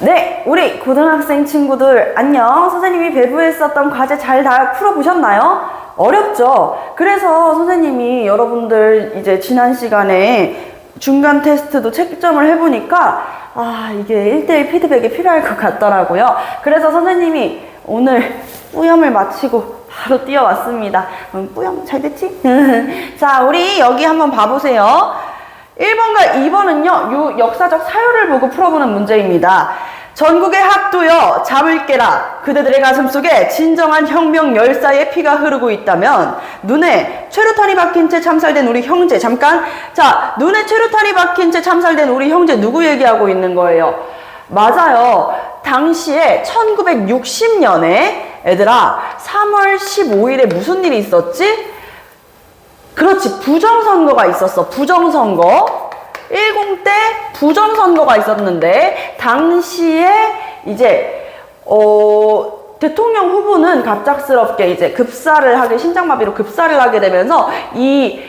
네, 우리 고등학생 친구들 안녕. 선생님이 배부했었던 과제 잘 다 풀어보셨나요? 어렵죠? 그래서 선생님이 여러분들 이제 지난 시간에 중간 테스트도 채점을 해보니까 아, 이게 1대1 피드백이 필요할 것 같더라고요. 그래서 선생님이 오늘 뿌염을 마치고 바로 뛰어왔습니다. 음, 뿌염 잘 됐지? 자, 우리 여기 한번 봐보세요. 1번과 2번은요, 요 역사적 사유를 보고 풀어보는 문제입니다. 전국의 학도여, 잠을 깨라. 그대들의 가슴 속에 진정한 혁명 열사의 피가 흐르고 있다면, 눈에 최루탄이 박힌 채 참살된 우리 형제, 잠깐. 자, 눈에 최루탄이 박힌 채 참살된 우리 형제 누구 얘기하고 있는 거예요? 맞아요. 당시에 1960년에, 얘들아, 3월 15일에 무슨 일이 있었지? 그렇지 부정선거가 있었어 부정선거 10때 부정선거가 있었는데 당시에 이제 어 대통령 후보는 갑작스럽게 이제 급사를 하게 신장마비로 급사를 하게 되면서 이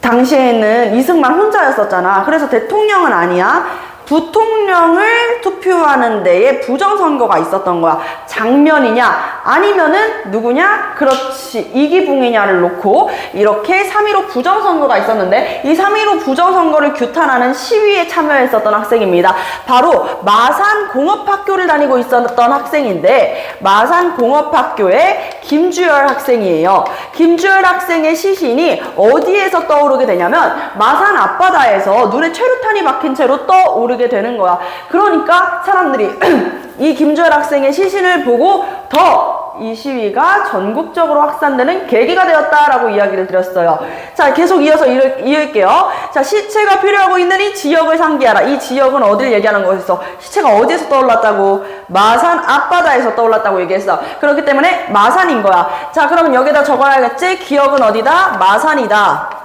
당시에는 이승만 혼자였었잖아. 그래서 대통령은 아니야. 부통령을 투표하는 데에 부정선거가 있었던 거야. 장면이냐, 아니면은 누구냐? 그렇지. 이기붕이냐를 놓고 이렇게 3.15 부정선거가 있었는데 이 3.15 부정선거를 규탄하는 시위에 참여했었던 학생입니다. 바로 마산공업학교를 다니고 있었던 학생인데 마산공업학교의 김주열 학생이에요. 김주열 학생의 시신이 어디에서 떠오르게 되냐면 마산 앞바다에서 눈에 최루탄이 박힌 채로 떠오르게 되는 거야. 그러니까 사람들이 이 김주열 학생의 시신을 보고 더 이 시위가 전국적으로 확산되는 계기가 되었다라고 이야기를 드렸어요. 자, 계속 이어서 이을, 이을게요. 자, 시체가 필요하고 있는 이 지역을 상기하라. 이 지역은 어디를 얘기하는 거였어? 시체가 어디에서 떠올랐다고? 마산 앞바다에서 떠올랐다고 얘기했어. 그렇기 때문에 마산인 거야. 자, 그러면 여기다 적어야겠지? 기억은 어디다? 마산이다.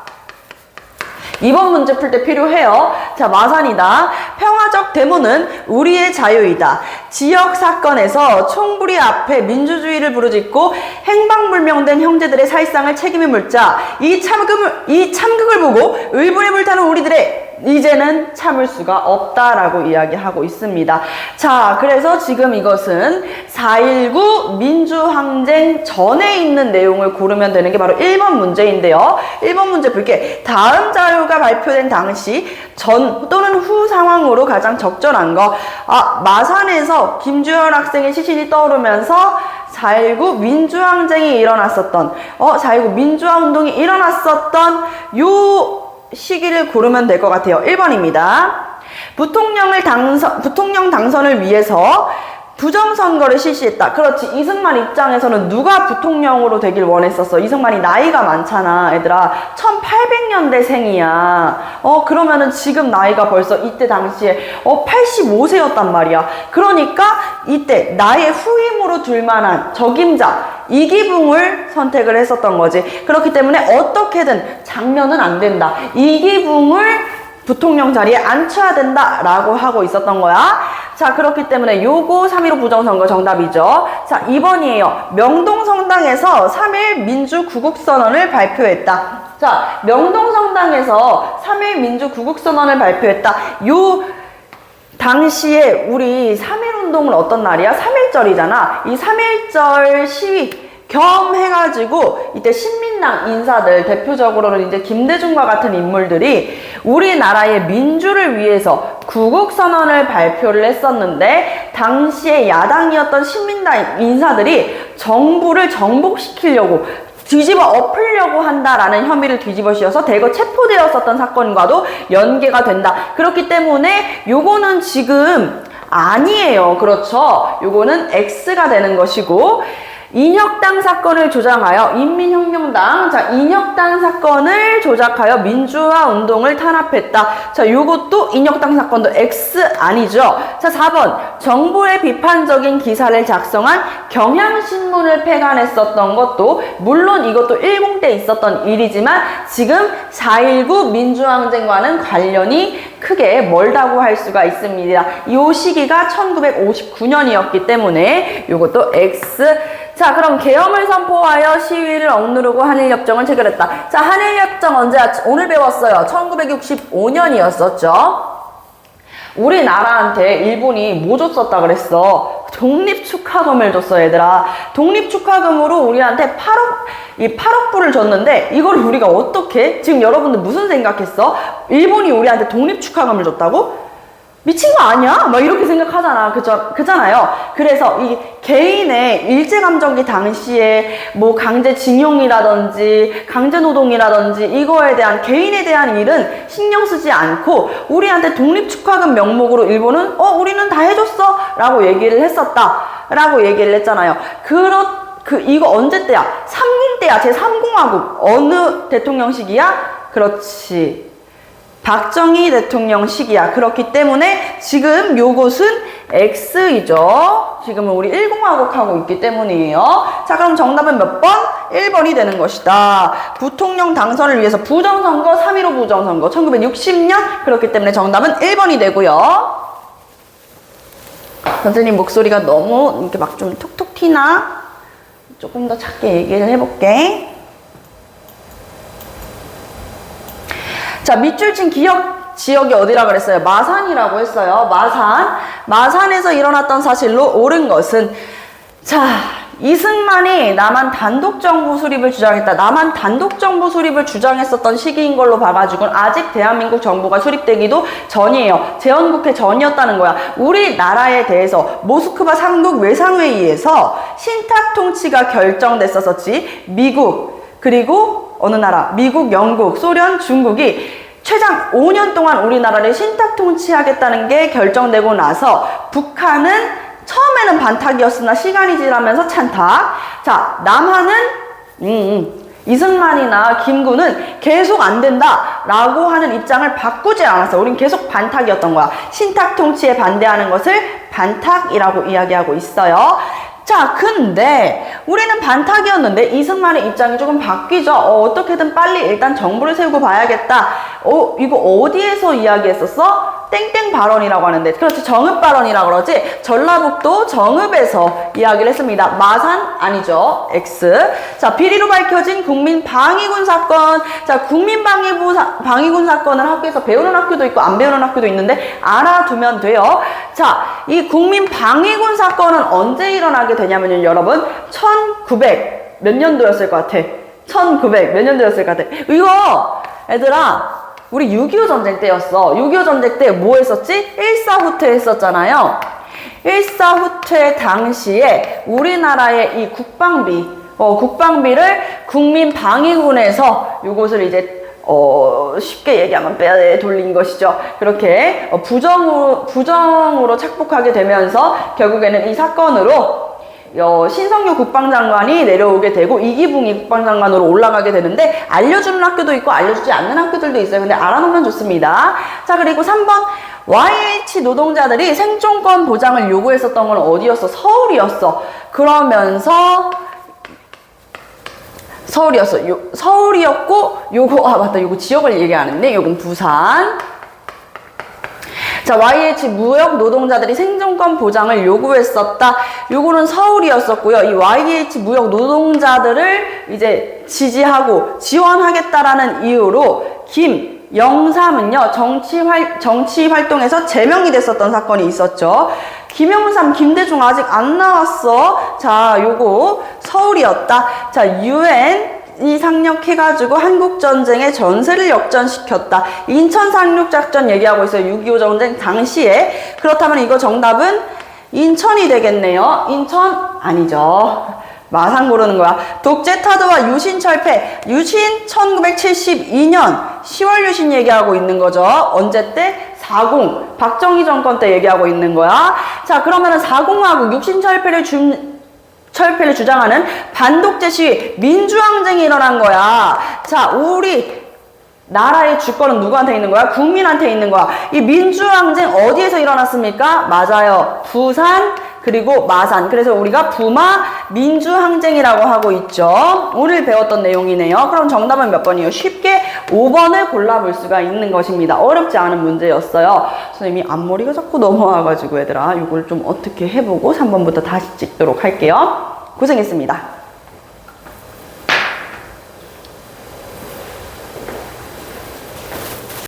이번 문제 풀 때 필요해요. 자, 마산이다. 평화적 데모는 우리의 자유이다. 지역 사건에서 총부리 앞에 민주주의를 부르짖고 행방불명된 형제들의 살상을 책임에 물자 이 참극을, 이 참극을 보고 의분에 불타는 우리들의 이제는 참을 수가 없다라고 이야기하고 있습니다. 자, 그래서 지금 이것은 4.19 민주항쟁 전에 있는 내용을 고르면 되는 게 바로 1번 문제인데요. 1번 문제 볼게. 다음 자료가 발표된 당시 전 또는 후 상황으로 가장 적절한 거. 아, 마산에서 김주열 학생의 시신이 떠오르면서 4.19 민주항쟁이 일어났었던, 어, 4.19 민주화 운동이 일어났었던 요 시기를 고르면 될 것 같아요. 1번입니다. 부통령을 당선, 부통령 당선을 위해서 부정선거를 실시했다. 그렇지. 이승만 입장에서는 누가 부통령으로 되길 원했었어. 이승만이 나이가 많잖아, 얘들아. 1800년대 생이야. 어, 그러면은 지금 나이가 벌써 이때 당시에, 어, 85세였단 말이야. 그러니까 이때 나의 후임으로 둘 만한 적임자, 이기붕을 선택을 했었던 거지. 그렇기 때문에 어떻게든 장면은 안 된다. 이기붕을 부통령 자리에 앉혀야 된다라고 하고 있었던 거야. 자, 그렇기 때문에 요거 3.15 부정선거 정답이죠. 자, 2번이에요. 명동성당에서 3.1 민주구국선언을 발표했다. 자, 명동성당에서 3.1 민주구국선언을 발표했다. 요 당시에 우리 3.1 운동은 어떤 날이야? 3.1절이잖아. 이 3.1절 시위 겸 해가지고 이때 신민당 인사들 대표적으로는 이제 김대중과 같은 인물들이 우리나라의 민주를 위해서 구국선언을 발표를 했었는데 당시에 야당이었던 신민당 인사들이 정부를 정복시키려고 뒤집어 엎으려고 한다라는 혐의를 뒤집어 씌워서 대거 체포되었었던 사건과도 연계가 된다. 그렇기 때문에 요거는 지금 아니에요. 그렇죠? 요거는 X가 되는 것이고 인혁당 사건을 조장하여 인민혁명당 자 인혁당 사건을 조작하여 민주화 운동을 탄압했다. 자 요것도 인혁당 사건도 X 아니죠. 자 4번 정부의 비판적인 기사를 작성한 경향신문을 폐간했었던 것도 물론 이것도 10대 있었던 일이지만 지금 4.19 민주항쟁과는 관련이 크게 멀다고 할 수가 있습니다. 이 시기가 1959년이었기 때문에 이것도 X 자, 그럼 계엄을 선포하여 시위를 억누르고 한일협정을 체결했다. 자, 한일협정 언제, 오늘 배웠어요. 1965년이었었죠. 우리나라한테 일본이 뭐 줬었다 그랬어? 독립축하금을 줬어, 얘들아. 독립축하금으로 우리한테 8억, 이 8억 불을 줬는데, 이걸 우리가 어떻게, 지금 여러분들 무슨 생각했어? 일본이 우리한테 독립축하금을 줬다고? 미친 거 아니야? 막 이렇게 생각하잖아. 그죠? 그잖아요. 그래서 이 개인의 일제감정기 당시에 뭐 강제징용이라든지 강제노동이라든지 이거에 대한 개인에 대한 일은 신경 쓰지 않고 우리한테 독립축하금 명목으로 일본은 어, 우리는 다 해줬어. 라고 얘기를 했었다. 라고 얘기를 했잖아요. 그렇, 그, 이거 언제 때야? 3군 때야. 제 3공화국. 어느 대통령 시기야? 그렇지. 박정희 대통령 시기야. 그렇기 때문에 지금 요것은 X이죠. 지금은 우리 1공화국 하고 있기 때문이에요. 자, 그럼 정답은 몇 번? 1번이 되는 것이다. 부통령 당선을 위해서 부정선거, 3.15 부정선거, 1960년. 그렇기 때문에 정답은 1번이 되고요. 선생님 목소리가 너무 이렇게 막 좀 톡톡 튀나? 조금 더 작게 얘기를 해볼게. 자, 밑줄 친 기억 지역이 어디라 그랬어요? 마산이라고 했어요. 마산. 마산에서 일어났던 사실로 옳은 것은 자, 이승만이 남한 단독 정부 수립을 주장했다. 남한 단독 정부 수립을 주장했었던 시기인 걸로 봐가지고는 아직 대한민국 정부가 수립되기도 전이에요. 재헌국회 전이었다는 거야. 우리나라에 대해서 모스크바 상국 외상회의에서 신탁 통치가 결정됐었었지. 미국 그리고 어느 나라? 미국, 영국, 소련, 중국이 최장 5년 동안 우리나라를 신탁 통치하겠다는 게 결정되고 나서 북한은 처음에는 반탁이었으나 시간이 지나면서 찬탁. 자, 남한은 음, 음, 이승만이나 김구는 계속 안 된다라고 하는 입장을 바꾸지 않았어. 우린 계속 반탁이었던 거야. 신탁 통치에 반대하는 것을 반탁이라고 이야기하고 있어요. 자, 근데 우리는 반탁이었는데 이승만의 입장이 조금 바뀌죠. 어, 떻게든 빨리 일단 정부를 세우고 봐야겠다. 어, 이거 어디에서 이야기했었어? 땡땡 발언이라고 하는데 그렇지 정읍 발언이라고 그러지 전라북도 정읍에서 이야기를 했습니다. 마산 아니죠. X. 자 비리로 밝혀진 국민 방위군 사건. 자 국민 방위부 사, 방위군 사건을 학교에서 배우는 학교도 있고 안 배우는 학교도 있는데 알아두면 돼요. 자 이 국민 방위군 사건은 언제 일어나게 되냐면요 여러분 1900 몇 년도였을 것 같아. 1900 몇 년도였을 것 같아. 이거 얘들아 우리 6.25 전쟁 때였어. 6.25 전쟁 때 뭐 했었지? 일사후퇴 했었잖아요. 일사후퇴 당시에 우리나라의 이 국방비, 어, 국방비를 국민방위군에서 이것을 이제 어, 쉽게 얘기하면 빼 돌린 것이죠. 그렇게 어, 부정으로, 부정으로 착복하게 되면서 결국에는 이 사건으로 어, 신성규 국방장관이 내려오게 되고 이기붕이 국방장관으로 올라가게 되는데 알려주는 학교도 있고 알려주지 않는 학교들도 있어요. 근데 알아놓으면 좋습니다. 자 그리고 3번 YH 노동자들이 생존권 보장을 요구했었던 건 어디였어? 서울이었어. 그러면서 서울이었어. 요, 서울이었고 요거 아 맞다. 요거 지역을 얘기 안 했네. 요건 부산. 자, YH 무역 노동자들이 생존권 보장을 요구했었다. 요거는 서울이었었고요. 이 YH 무역 노동자들을 이제 지지하고 지원하겠다라는 이유로 김 영삼은요 정치 활 정치 활동에서 제명이 됐었던 사건이 있었죠. 김영삼, 김대중 아직 안 나왔어. 자, 요거 서울이었다. 자, 유엔 이 상륙해가지고 한국 전쟁의 전세를 역전시켰다. 인천 상륙 작전 얘기하고 있어요. 6.25 전쟁 당시에. 그렇다면 이거 정답은 인천이 되겠네요. 인천 아니죠. 마상 고르는 거야. 독재 타도와 유신 철폐. 유신 1972년 10월 유신 얘기하고 있는 거죠. 언제 때? 40. 박정희 정권 때 얘기하고 있는 거야. 자, 그러면은 40하고 유신 철폐를 준 철폐를 주장하는 반독재 시위, 민주항쟁이 일어난 거야. 자, 우리 나라의 주권은 누구한테 있는 거야? 국민한테 있는 거야. 이 민주항쟁 어디에서 일어났습니까? 맞아요. 부산, 그리고 마산. 그래서 우리가 부마 민주항쟁이라고 하고 있죠. 오늘 배웠던 내용이네요. 그럼 정답은 몇 번이에요? 쉽게 5번을 골라볼 수가 있는 것입니다. 어렵지 않은 문제였어요. 선생님이 앞머리가 자꾸 넘어와가지고 얘들아 이걸 좀 어떻게 해보고 3번부터 다시 찍도록 할게요. 고생했습니다.